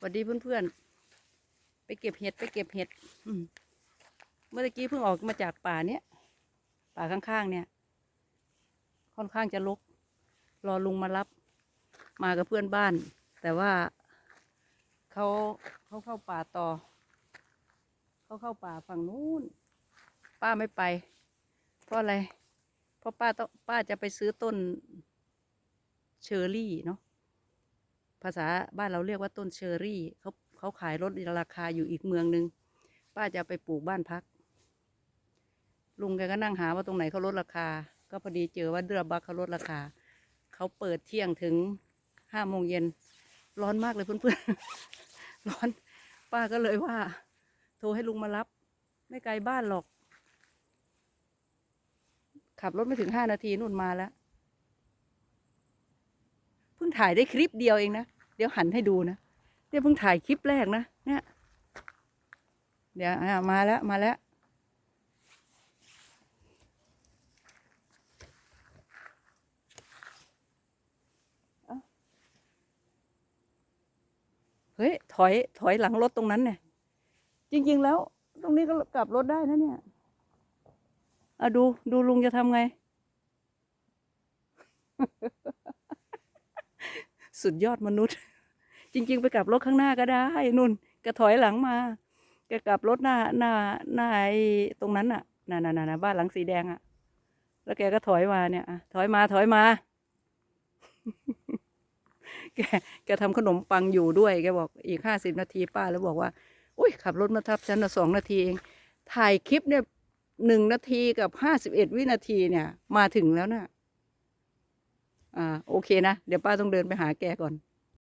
สวัสดีเพื่อนๆ ไปเก็บเห็ดไปเก็บเห็ดเมื่อกี้เพิ่งออกมาจากป่าเนี้ยป่าข้างๆ เนี่ย ค่อนข้างจะรกรอลุงมารับ มากับเพื่อนบ้าน แต่ว่าเขาเขาเข้าป่าต่อ เขาเข้าป่าฝั่งนู้น ป้าไม่ไป เพราะอะไร เพราะป้าต้องป้าจะไปซื้อต้นเชอร์รี่เนาะ ภาษาบ้านเราเรียกว่าต้นเชอรี่เขาเขาขายลดราคาอยู่อีกเมืองหนึ่งป้าจะไปปลูกบ้านพัก ลุงแกก็นั่งหาว่าตรงไหนเขาลดราคา ก็พอดีเจอว่าเดือบักเขาลดราคา เขาเปิดเที่ยงถึงห้าโมงเย็น ร้อนมากเลยเพื่อนๆ ร้อน ป้าก็เลยว่า โทรให้ลุงมารับ ไม่ไกลบ้านหรอก ขับรถไม่ถึงห้านาทีนู่นมาแล้ว พิ่งถ่ายได้คลิปเดียวเองนะ เดี๋ยวหันให้ดูนะเนี่ยเพิ่งถ่ายคลิปแรกนะ เนี่ย เดี๋ยวมาแล้วมาแล้วเอ้าเฮ้ย ถอย ถอยหลังรถตรงนั้นเนี่ย จริง ๆ แล้ว ตรงนี้ก็กลับรถได้นะเนี่ยอะดู ดูลุงจะทำไง สุดยอดมนุษย์ จริง ๆ ไปกลับรถข้างหน้าก็ได้นุ่นแกถอยหลังมาแกกลับรถหน้าหน้าหน้าไอ้ตรงนั้นน่ะน่ะน่ะน่ะน่ะบ้านหลังสีแดงอะ แล้วแกก็ถอยมาเนี่ยอะถอยมาถอยมา แกแกทำขนมปังอยู่ด้วยแกบอกอีกห้าสิบนาทีป้าแล้วบอกว่าอุ้ยขับรถมาทับฉันสองนาทีเอง ถ่ายคลิปเนี่ยหนึ่งนาทีกับห้าสิบเอ็ดวินาทีเนี่ย มาถึงแล้วน่ะ อ่าโอเคนะ เดี๋ยวป้าต้องเดินไปหาแกก่อน